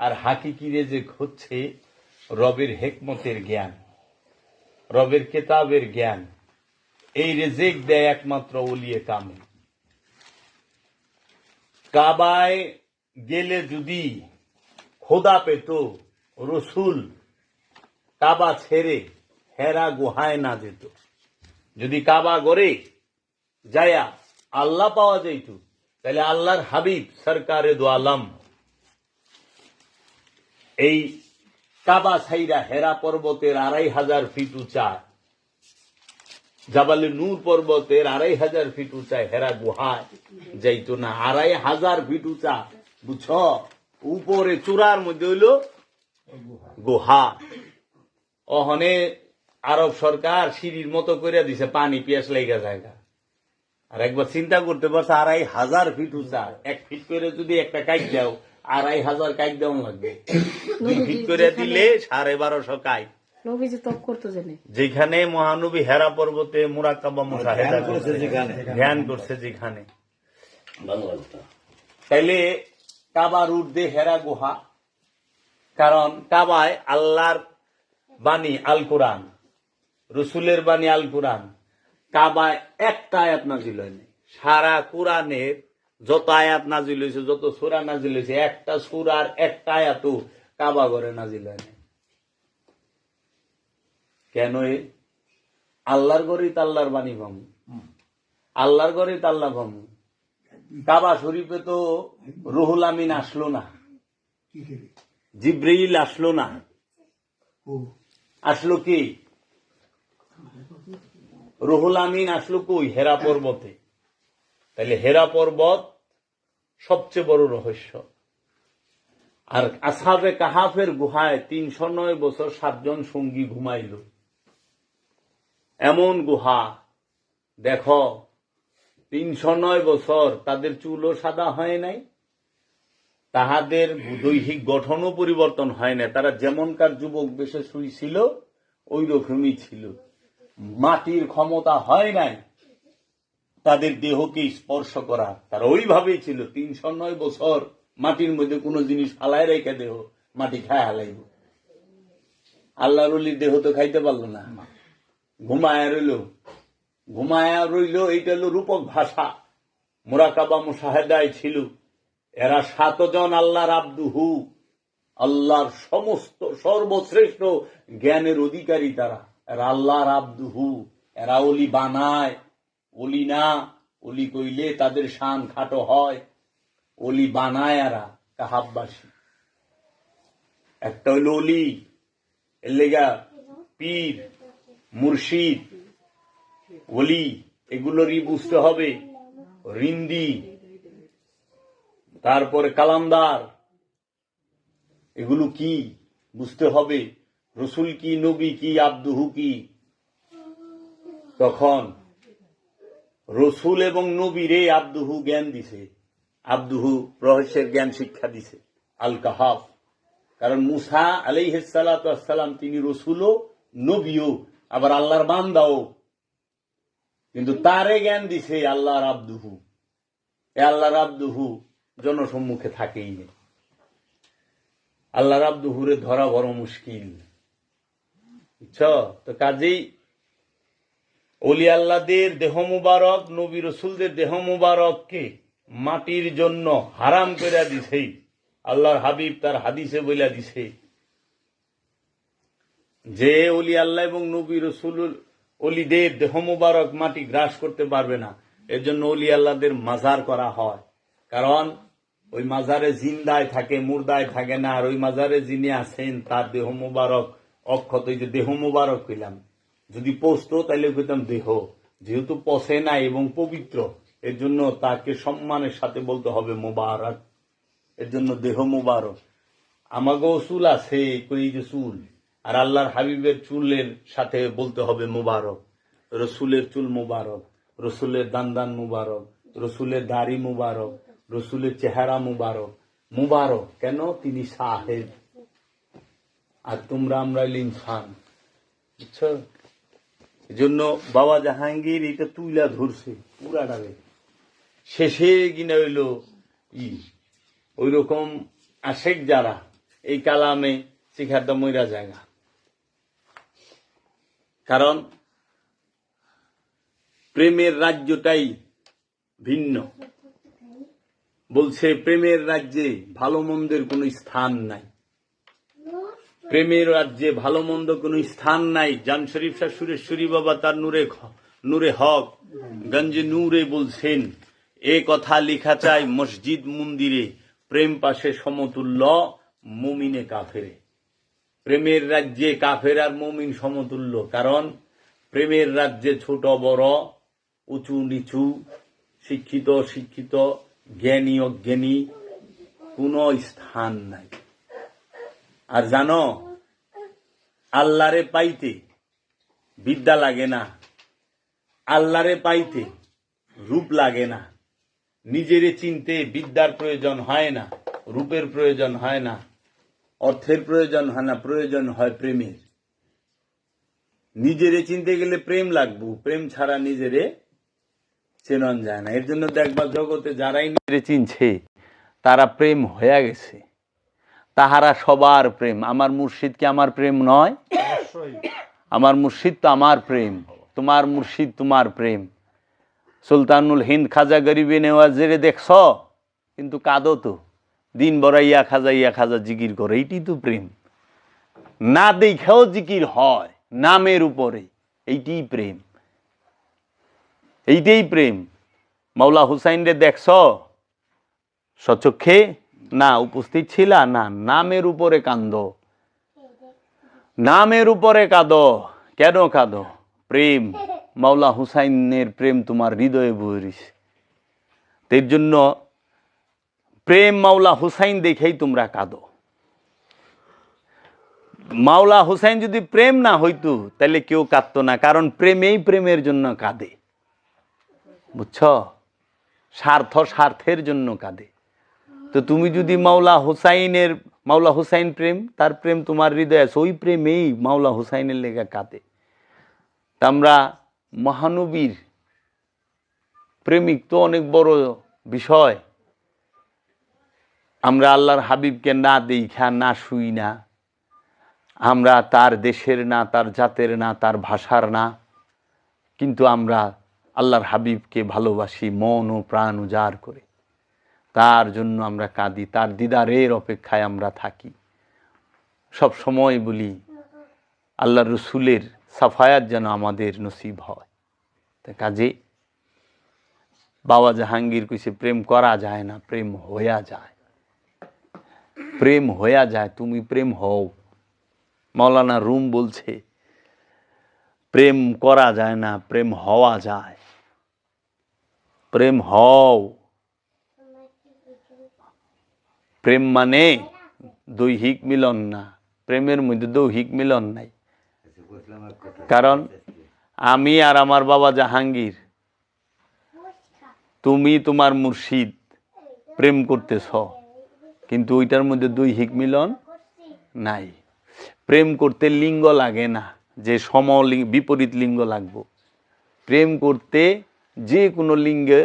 আর হাকিকি রেজেক হচ্ছে রবের হেকমতের জ্ঞান, রবের কেতাবের জ্ঞান, এই রেজেক দেয় একমাত্র ওলিয়ে কামে। কাবায় গেলে যদি খোদা পেত, রসুল কাবা ছেড়ে হেরা গুহায় না যেত। যদি কাবা গড়ে, যায়া আল্লাহ পাওয়া যাইত, তাহলে আল্লাহর হাবিব সরকারে দো আলম এই কাবা সাইরা হেরা পর্বতের আড়াই হাজার ফিট উঁচা, জাবালে নূর পর্বতের আড়াই হাজার ফিট উঁচা হেরা গুহায় যাইত না। আড়াই হাজার ফিট উঁচা, বুঝছ? উপরে চূড়ার মধ্যে হইল গুহা। অহনে আরব সরকার সিঁড়ির মতো করে দিছে, পানি পিয়াস লেগে জায়গা। আর একবার চিন্তা করতে পারছে, আড়াই হাজার ফিট উঁচা, এক ফিট করে যদি একটা কাইট দাও আড়াই হাজার কাইট দেওয়া লাগবে। দুই ফিট করে দিলে সাড়ে বারোশো কাইট। নবীজি তপ করতো জানে। যেখানে মহানবী হেরা পর্বতে মুরাকাবা মুসাহেদা ধ্যান যেখানে। ধ্যান করছে যেখানে। তাইলে কাবার ঊর্ধ্বে হেরা গুহা কারণ কাবায় আল্লাহর বাণী আল কোরআন রসুলের বাণী আল কোরআন। কাবায় একটা আয়াত নাজিল হয়নি। সারা কোরআনের যত আয়াত নাজিল হয়েছে যত সুরা নাজিল হয়েছে একটা সুরার একটা আয়াতও কাবা ঘরে নাজিল হয়নি কেন আল্লাহর গরিত আল্লাহর বাণী ভামু আল্লাহর গরিত আল্লাহ ভামু কাবা শরীফে তো রুহুল আমিন আসলো না। জিব্রাইল আসলো না। আসলো কি? রুহুল আমিন আসলো কই? হেরা পর্বতে। তাহলে হেরা পর্বত সবচেয়ে বড় রহস্য। আর আসাবে কাহাফের গুহায় তিনশো নয় বছর সাতজন সঙ্গী ঘুমাইল। এমন গুহা, দেখো, তিনশো নয় বছর তাদের চুলও সাদা হয় নাই, তাহাদের দৈহিক গঠনও পরিবর্তন হয় না তারা যেমনকার যুবক বেশে শুইছিল ওই রকমই ছিল। মাটির ক্ষমতা হয় নাই। তাদের দেহকে স্পর্শ করা। তারা ওইভাবেই ছিল। তিনশো নয় বছর মাটির মধ্যে কোনো জিনিস ফালায় রেখে দেহ মাটি খায় হালাইব। আল্লাহর অলির দেহ তো খাইতে পারল না। ঘুমায়া রইল। ঘুমায়া রইল এইটা হলো রূপক ভাষা। মোরাকাবা মুসাহেদায় ছিল। এরা সাতজন আল্লাহর আব্দুহু আল্লাহর সমস্ত সর্বশ্রেষ্ঠ জ্ঞানের অধিকারী তারা। এরা আল্লাহর আব্দুহু এরা অলি বানায়। অলি না, অলি কইলে তাদের শান খাটো হয়। অলি বানায় এরা কাহাববাসী। একটা হইল অলি, এর লেগা পীর, মুর্শিদ ওলি এগুলোরই বুঝতে হবে। রিন্দি, তারপরে কালান্দার এগুলো কি বুঝতে হবে? রসুল কি, নবী কি, আব্দুহু কি? তখন রসুল এবং নবীরে আব্দুহু জ্ঞান দিছে। আব্দুহু রহস্যের জ্ঞান শিক্ষা দিছে আল কাহাফ কারণ মুসা আলাইহালাম তিনি রসুলও, নবীও, আবার আল্লাহর বান্দাও। কিন্তু তারে জ্ঞান দিছে আল্লাহর আব্দুহু। এ আল্লাহর আব্দুহু জনসম্মুখে থাকেই নেই আল্লাহর আব্দুহুরে ধরা বড় মুশকিল। বুঝছ? তো কাজেই অলি আল্লাহদের দেহ মুবারক, নবী রসুলদের দেহ মুবারককে মাটির জন্য হারাম করে দিছে। আল্লাহর হাবিব তার হাদিসে বইলা দিছে। যে অলি আল্লাহ এবং নবী রসুল অলিদের দেহ মুবারক মাটি গ্রাস করতে পারবে না এর জন্য অলি আল্লাহদের মাজার করা হয়। কারণ ওই মাজারে জিন্দায় থাকে, মুর্দায় থাকে না, আর ওই মাজারে যিনি আছেন, তার দেহ মুবারক অক্ষত যে দেহ মুবারক কইলাম যদি পোস্ত তাইলে কইতাম, দেহ, যেহেতু পচে না এবং পবিত্র এর জন্য তাকে সম্মানের সাথে বলতে হবে মোবারক। এর জন্য দেহ মুবারক। আমাগো চুল আছে, কই যে চুল? আর আল্লাহর হাবিবের চুলের সাথে বলতে হবে মুবারক। রসুলের চুল মুবারক, রসুলের দান মুবারক, রসুলের দাড়ি মুবারক, রসুলের চেহারা মুবারক। মুবারক কেন? তিনি সাহেব। আর তোমরা আমরা ইনসান। বুঝছ? এজন্য বাবা জাহাঙ্গীর এটা তুইলা ধরছে পুরাটারে শেষে কিনা হইল ই ওই রকম আশেক যারা এই কালামে শিখার তো মইরা জায়গা। কারণ প্রেমের রাজ্যটাই ভিন্ন। বলছে প্রেমের রাজ্যে ভালো মন্দের কোনো স্থান নাই। প্রেমের রাজ্যে ভালো মন্দ কোনো স্থান নাই। জান শরীফ শাহ সুরেশ্বরী বাবা তার নূরে নূরে হক, গঞ্জে নূরে বলছেন। এ কথা লেখা চাই মসজিদ মন্দিরে, প্রেম পাশে সমতুল্য মুমিনে কাফেরে। প্রেমের রাজ্যে কাফের আর মুমিন সমতুল্য, কারণ প্রেমের রাজ্যে ছোট, বড়, উঁচু, নিচু, শিক্ষিত শিক্ষিত, জ্ঞানী, অজ্ঞানী কোনো স্থান নাই। আর জানো, আল্লাহরে পাইতে বিদ্যা লাগে না। আল্লাহরে পাইতে রূপ লাগে না। নিজেরে চিনতে বিদ্যার প্রয়োজন হয় না, রূপের প্রয়োজন হয় না, অর্থের প্রয়োজন হয় না, প্রয়োজন হয় প্রেমের। নিজেরে চিনতে গেলে প্রেম লাগবো, প্রেম ছাড়া নিজেরে চেনন যায় না। এর জন্য দেখবা জগতে যারাই নিজেরে চিনছে, তারা প্রেম হয়ে গেছে। তাহারা সবার প্রেম। আমার মুর্শিদ কি আমার প্রেম নয়? আমার মুর্শিদ তো আমার প্রেম। তোমার মুর্শিদ তোমার প্রেম। সুলতানুল হিন্দ খাজা গরিবে নেওয়াজেরে দেখছ? কিন্তু কাঁদো তো। দিন বড় ইয়া খাজা ইয়া খাজা জিকির করে। এইটি তো প্রেম। না দেখেও জিকির হয় নামের উপরে। এইটি প্রেম। এইটাই প্রেম। মাওলা হুসাইন রে দেখছ? সচক্ষে না, উপস্থিত ছিলা? না, নামের উপরে কান্দ। নামের উপরে কাঁদো। কেন কাঁদো? প্রেম। মাওলা হুসাইনের প্রেম তোমার হৃদয়ে বইরিস এর জন্য প্রেম মাওলা হুসাইন দেখেই তোমরা কাঁদো। মাওলা হুসাইন যদি প্রেম না হইতো, তাহলে কেউ কাঁদতো না, কারণ প্রেমেই প্রেমের জন্য কাঁদে। বুঝছ? স্বার্থ স্বার্থের জন্য কাঁদে। তো তুমি যদি মাওলা হোসাইনের, মাওলা হুসাইন প্রেম, তার প্রেম তোমার হৃদয়ে আছে, ওই প্রেমেই মাওলা হুসাইনের লেখা কাঁদে। তা আমরা মহানবীর প্রেমিক তো অনেক বড় বিষয়। আমরা আল্লাহর হাবিবকে না দেখা, না শুই না। আমরা তার দেশের না, তার জাতের না, তার ভাষার না। কিন্তু আমরা আল্লাহর হাবিবকে ভালোবাসি, মন ও প্রাণ উজাড় করে। তার জন্য আমরা কাঁদি, তার দিদারের অপেক্ষায় আমরা থাকি। সব সময় বলি, আল্লাহ রসুলের সাফায়াত যেন আমাদের নসিব হয়। তা কাজে, বাবা জাহাঙ্গীর কইছে, প্রেম করা যায় না, প্রেম হইয়া যায়। প্রেম হইয়া যায়, তুমি প্রেম হও। মৌলানা রুম বলছে, প্রেম করা যায় না, প্রেম হওয়া যায়। প্রেম হও। প্রেম মানে দৈহিক মিলন না। প্রেমের মধ্যে দৈহিক মিলন নাই। কারণ আমি আর আমার বাবা জাহাঙ্গীর, তুমি তোমার মুর্শিদ, প্রেম করতেছ। কিন্তু ওইটার মধ্যে দৈহিক মিলন নাই। প্রেম করতে লিঙ্গ লাগে না, যে সম বিপরীত লিঙ্গ লাগবো। প্রেম করতে যে কোনো লিঙ্গে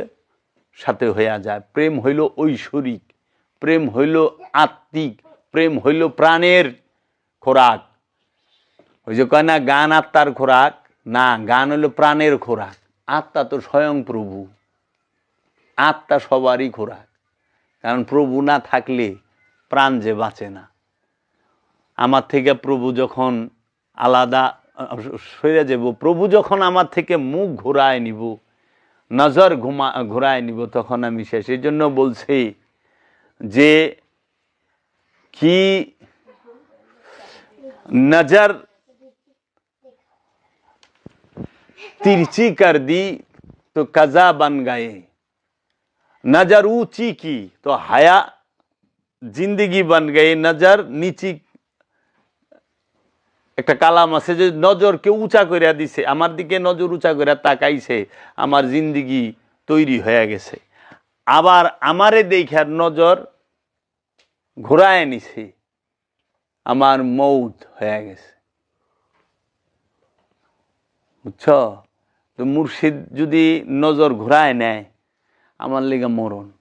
সাথে হইয়া যায়। প্রেম হইল ঐশ্বরিক। প্রেম হইল আত্মিক, প্রেম হইল প্রাণের খোরাক। ওই যে কয় না, গান আত্মার খোরাক? না, গান হইল প্রাণের খোরাক। আত্মা তো স্বয়ং প্রভু। আত্মা সবারই খোরাক। কারণ প্রভু না থাকলে প্রাণ যে বাঁচে না। আমার থেকে প্রভু যখন আলাদা সরে যাব, প্রভু যখন আমার থেকে মুখ ঘোরায় নিব, নজর ঘুমা, ঘোরায় নিব, তখন আমি শেষ। এই জন্য বলছি যে কি नजर तिरछी कर दी तो कजा बन गए नजर ऊंची की तो हया जिंदगी बन गई नजर নিচি একটা কালাম আছে যে নজরকে উঁচা করে দিছে আমার দিকে নজর উঁচা করে তাকাইছে আমার জিন্দিগি তৈরি হয়ে গেছে আবার আমারে দেখার নজর ঘোরায় নিছি। আমার মৌত হয়ে গেছে। বুঝছ? তো মুর্শিদ যদি নজর ঘোরায় নেয়, আমার লেগে মরণ।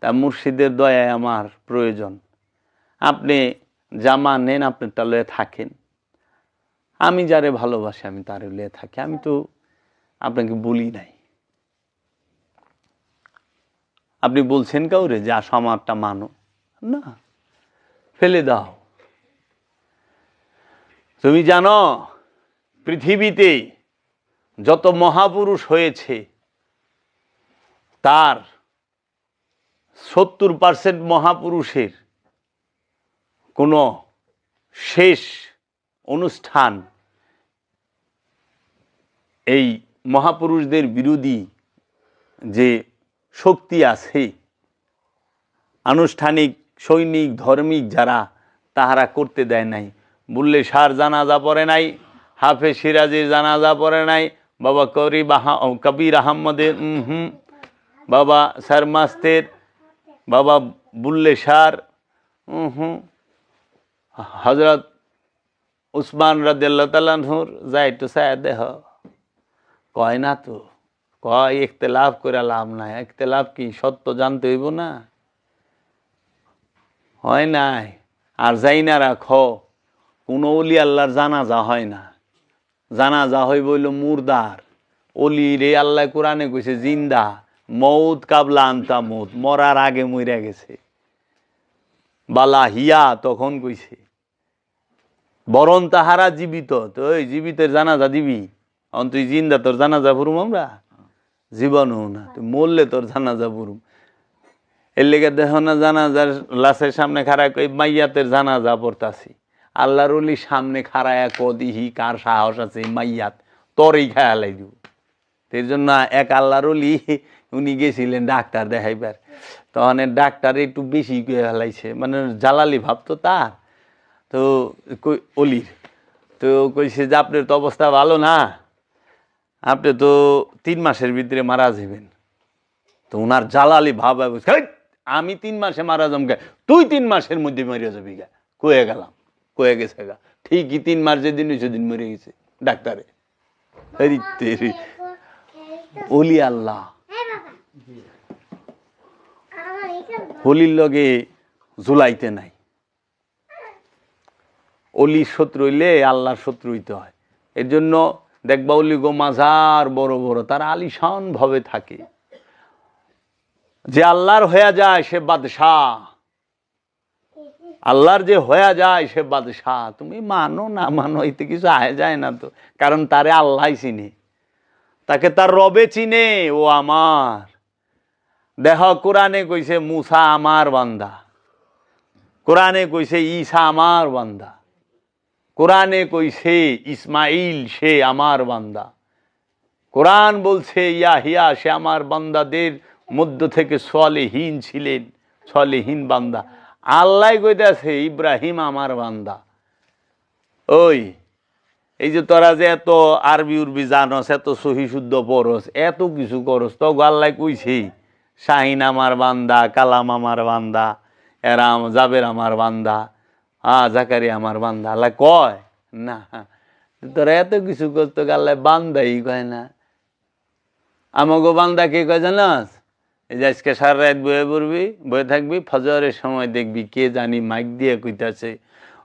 তা মুর্শিদের দয়ায় আমার প্রয়োজন। আপনি জামা নেন আপনারটা লয়ে থাকেন। আমি যারে ভালোবাসি, আমি তারে লয়ে থাকি। আমি তো আপনাকে বলি নাই। আপনি বলছেন কাউরে যে, আসো আমারটা মানো। না। ফেলে দাও। তুমি জানো, পৃথিবীতে যত মহাপুরুষ হয়েছে, তার সত্তর পার্সেন্ট মহাপুরুষের কোনো শেষ অনুষ্ঠান এই মহাপুরুষদের বিরোধী যে শক্তি আছে, আনুষ্ঠানিক সৈনিক ধর্মিক যারা তাহারা করতে দেয় নাই। বুল্লে সার জানাজা পড়ে নাই হাফে সিরাজের জানাজা পড়ে নাই বাবা করিব আহা- ও, কবির আহম্মদের হুম বাবা সারমাস্তের বাবা বুল্লে সার হুম হজরত উসমান রাদিয়াল্লাহু তাআলাহুর যাই একটু ছায়া দেহ। কয় না তো কয় ইখতলাফ করে লাভ নাই ইখতলাফ কি? সত্য জানতে হইব না? হয় নাই। আর যাই না রাখো, কোনো অলি আল্লাহর জানাজা হয় না। জানাজা হইব হইল মুরদার। অলি রে আল্লাহ কোরআনে কইছে, জিন্দা মৌত কাবলা আনতা মৌত মরার আগে মইরা গেছে। বালা হিয়া তখন কইছে বরণ তাহারা জীবিত, তো ওই জীবিতের জানাজা দিবি। অন তুই জিন্দা, তোর জানাজা পড়ুম আমরা? জীবনও না, তুই মরলে তোর জানাজা পড়ুম। এর লেগে দেহ না জানাজার লাশের সামনে খাড়া কই মাইয়াতের জানাজা পড়তাছি। আল্লাহর অলি সামনে খাড়ায়া কদিহি কার সাহস আছে মাইয়াত? তোরই খেয়ালাই দিব। এর জন্য এক আল্লাহর অলি উনি গেছিলেন ডাক্তার দেখাইবার। তখন ডাক্তার একটু বেশি করে ফেলাইছে মানে জ্বালালি ভাব তো তার। তো অলির তো কইছে যে আপনার তো অবস্থা ভালো না। আপনি তো তিন মাসের ভিতরে মারা যাবেন। তো ওনার জ্বালালি ভাব আইবো, "হেই, আমি তিন মাসে মারা যাম গে তুই তিন মাসের মধ্যে মরিয়া যাবি গা কয়ে গেলাম কয়ে গেছে গা। ঠিকই তিন মাস যেদিন সেদিন মরে গেছে ডাক্তারে। অলি আল্লাহ। হলির লগে জুলাইতে নাই। অলির শত্রু হইলে আল্লাহর শত্রু হইতে হয়। এর জন্য দেখবা অলি গো মাজার বড় বড় তারা আলিশান ভাবে থাকে। যে আল্লাহর হয়ে যায় সে বাদশাহ। আল্লাহর যে হয়ে যায় সে বাদশাহ। তুমি মানো না মানো, এতে কিছু আয় যায় না তো। কারণ তারে আল্লাহ চিনে। তাকে তার রবে চিনে, ও আমার। দেহ, কোরআনে কইছে মুসা আমার বান্দা। কোরআনে কইছে ঈসা আমার বান্দা। কোরআনে কইছে ইসমাইল সে আমার বান্দা। কোরআন বলছে ইয়াহিয়া সে আমার বান্দাদের মধ্য থেকে সলেহীন ছিলেন, সলেহীন বান্দা। আল্লাহ কইতাছে, ইব্রাহিম আমার বান্দা। ওই, এই যে তোরা যে এত আরবি উরবি জানস, এত সহি শুদ্ধ পড়স, এত কিছু করস তো আল্লাহ কইছে, শাহিন আমার বান্দা, কালাম আমার বান্দা, এরাম, জাবের আমার বান্দা হ্যাঁ জাকারি আমার বান্দা। আল্লাহ কয়, না, তোরা এত কিছু করতো আল্লাহ বান্দাই কয় না। আমাকে বান্দা কে কয় জানাস? এই যে আজকে সারা রাত বয়ে পড়বি, বয়ে থাকবি, ফজরের সময় দেখবি কে জানি মাইক দিয়ে কইতাছে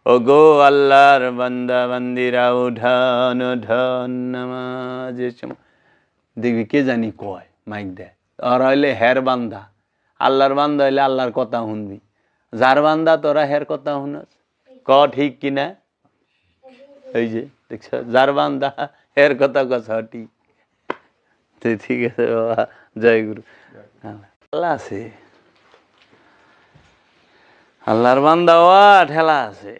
ও গো আল্লাহর বান্দা, বান্দিরা, উঠান উঠান দেখবি কে জানি কয় মাইক দেয়। আর হইলে হের বান্দা, আল্লাহর বান্দা হইলে আল্লাহর কথা শুনবি। যার বান্দা তোরা হের কথা শুনস? ক ঠিক কিনা এই যে, দেখছ? যার বান্দা হের কথা কথা ঠিক ঠিক আছে বাবা, জয় গুরু। আল্লাহ আছে। আল্লাহর বান্দা ঠেলা আছে।